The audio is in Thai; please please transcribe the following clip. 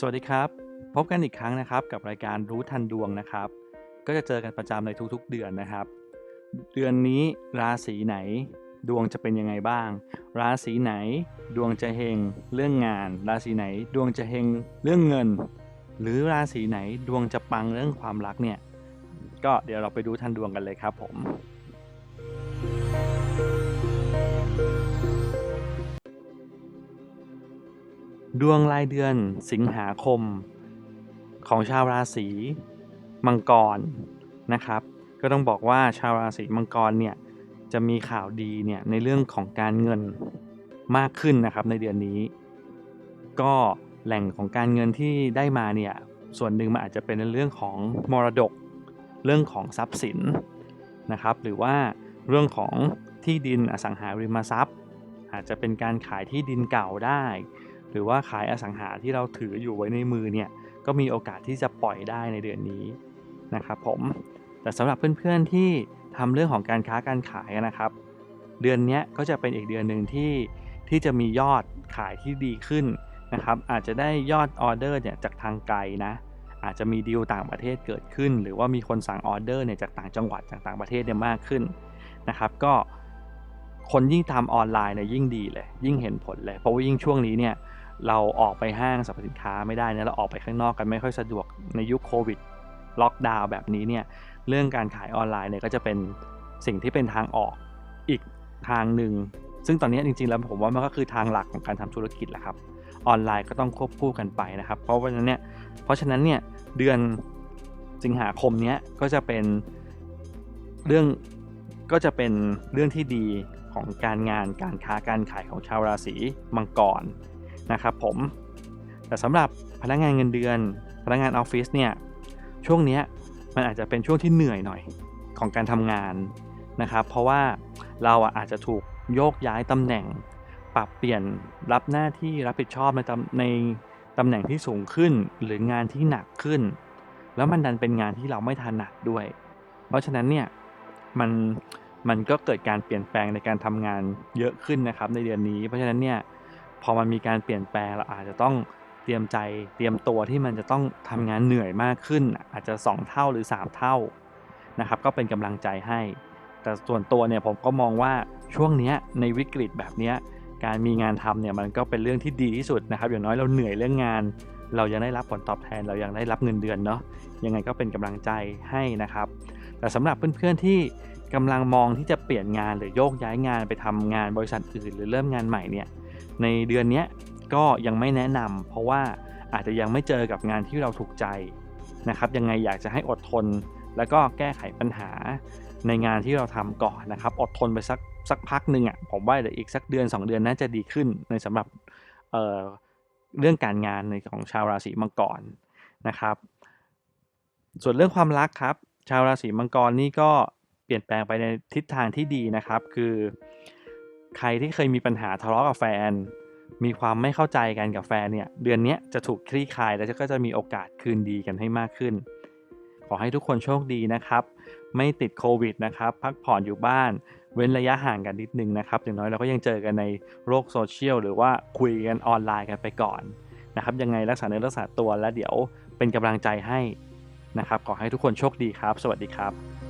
สวัสดีครับ พบกันอีกครั้งนะครับกับรายการรู้ทันดวงนะครับ ก็จะเจอกันประจำในทุกๆเดือนนะครับ เดือนนี้ราศีไหนดวงจะเป็นยังไงบ้าง ราศีไหนดวงจะเฮงเรื่องงาน ราศีไหนดวงจะเฮงเรื่องเงิน หรือราศีไหนดวงจะปังเรื่องความรักเนี่ยก็เดี๋ยวเราไปดูทันดวงกันเลยครับผม ดวงรายเดือนสิงหาคม ของชาวราศีมังกรนะครับ ก็ต้องบอกว่าชาวราศีมังกรเนี่ยจะมีข่าวดีเนี่ยในเรื่องของการเงินมากขึ้นนะครับในเดือนนี้ ก็แหล่งของการเงินที่ได้มาเนี่ยส่วนหนึ่งมันอาจจะเป็นในเรื่องของมรดก เรื่องของทรัพย์สินนะครับ หรือว่าเรื่องของที่ดินอสังหาริมทรัพย์ อาจจะเป็นการขายที่ดินเก่าได้ หรือว่าขายอสังหาที่เราถืออยู่ไว้ในมือเนี่ยก็มีโอกาสที่จะปล่อยได้ในเดือนนี้นะครับผมแต่สำหรับเพื่อนๆที่ทำเรื่องของการค้าการขายนะครับ เดือนนี้ก็จะเป็นอีกเดือนหนึ่งที่ที่จะมียอดขายที่ดีขึ้นนะครับ อาจจะได้ยอดออเดอร์เนี่ยจากทางไกลนะอาจจะมีดีลต่างประเทศเกิดขึ้น หรือว่ามีคนสั่งออเดอร์เนี่ยจากต่างจังหวัดจากต่างประเทศเนี่ยมากขึ้นนะครับ ก็คนยิ่งทำออนไลน์เนี่ยยิ่งดีเลย ยิ่งเห็นผลเลย เพราะว่ายิ่งช่วงนี้เนี่ย เราออกไปห้างสรรพสินค้าไม่ได้นะเราออกไปข้างนอกกันไม่ค่อยสะดวกในยุคโควิดล็อกดาวน์แบบนี้เนี่ยเรื่องการขายออนไลน์เนี่ยก็จะเป็นสิ่งที่เป็นทางออกอีกทางหนึ่ง ซึ่งตอนนี้จริงๆแล้วผมว่ามันก็คือทางหลักของการทำธุรกิจแหละครับออนไลน์ก็ต้องควบคู่กันไปนะครับ เพราะว่านั้นเนี่ยเพราะฉะนั้นเนี่ยเดือนสิงหาคมเนี้ยก็จะเป็นเรื่องก็จะเป็นเรื่องที่ดีของการงานการค้าการขายของชาวราศีมังกร นะครับผมแต่สำหรับพนักงานเงินเดือน พนักงานออฟฟิศเนี่ยช่วงนี้มันอาจจะเป็นช่วงที่เหนื่อยหน่อยของการทำงานนะครับ เพราะว่าเราอาจจะถูกโยกย้ายตำแหน่ง ปรับเปลี่ยนรับหน้าที่รับผิดชอบในตำในตำแหน่งที่สูงขึ้นหรืองานที่หนักขึ้น แล้วมันดันเป็นงานที่เราไม่ถนัดด้วย เพราะฉะนั้นเนี่ยมันมันก็เกิดการเปลี่ยนแปลงในการทำงานเยอะขึ้นนะครับในเดือนนี้ เพราะฉะนั้นเนี่ย พอมันมีการเปลี่ยนแปลงเราอาจจะต้องเตรียมใจเตรียมตัวที่มันจะต้องทำงานเหนื่อยมากขึ้น อาจจะ 2 เท่าหรือ 3 เท่านะครับ ก็เป็นกำลังใจให้ แต่ส่วนตัวเนี่ยผมก็มองว่าช่วงนี้ในวิกฤตแบบนี้การมีงานทำเนี่ยมันก็เป็นเรื่องที่ดีที่สุดนะครับ อย่างน้อยเราเหนื่อยเรื่องงาน เรายังได้รับผลตอบแทนเรายังได้รับเงินเดือนเนาะยังไงก็เป็นกำลังใจให้นะครับ แต่สำหรับเพื่อนๆที่กำลังมองที่จะเปลี่ยนงานหรือโยกย้ายงานไปทำงานบริษัทอื่น หรือเริ่มงานใหม่เนี่ย ในเดือนนี้ก็ยังไม่แนะนำเพราะว่าอาจจะยังไม่เจอกับงานที่เราถูกใจนะครับ ยังไงอยากจะให้อดทน แล้วก็แก้ไขปัญหาในงานที่เราทำก่อนนะครับ อดทนไปสักสักพักหนึ่งอะผมว่าเดี๋ยวอีกสักเดือน 2 เดือนน่าจะดีขึ้นในสำหรับเเรื่องการงานในของชาวราศีมังกรนะครับ ส่วนเรื่องความรักครับ ชาวราศีมังกรนี่ก็เปลี่ยนแปลงไปในทิศทางที่ดีนะครับ คือ ใครที่เคยมีปัญหาทะเลาะกับแฟน มีความไม่เข้าใจกันกับแฟนเนี่ย เดือนนี้จะถูกคลี่คลายแล้วก็จะมีโอกาสคืนดีกันให้มากขึ้น ขอให้ทุกคนโชคดีนะครับ ไม่ติดโควิดนะครับ พักผ่อนอยู่บ้าน เว้นระยะห่างกันนิดนึงนะครับ อย่างน้อยเราก็ยังเจอกันในโลกโซเชียลหรือว่าคุยกันออนไลน์กันไปก่อนนะครับ ยังไงรักษาเนื้อรักษาตัวแล้วเดี๋ยวเป็นกำลังใจให้นะครับ ขอให้ทุกคนโชคดีครับ สวัสดีครับ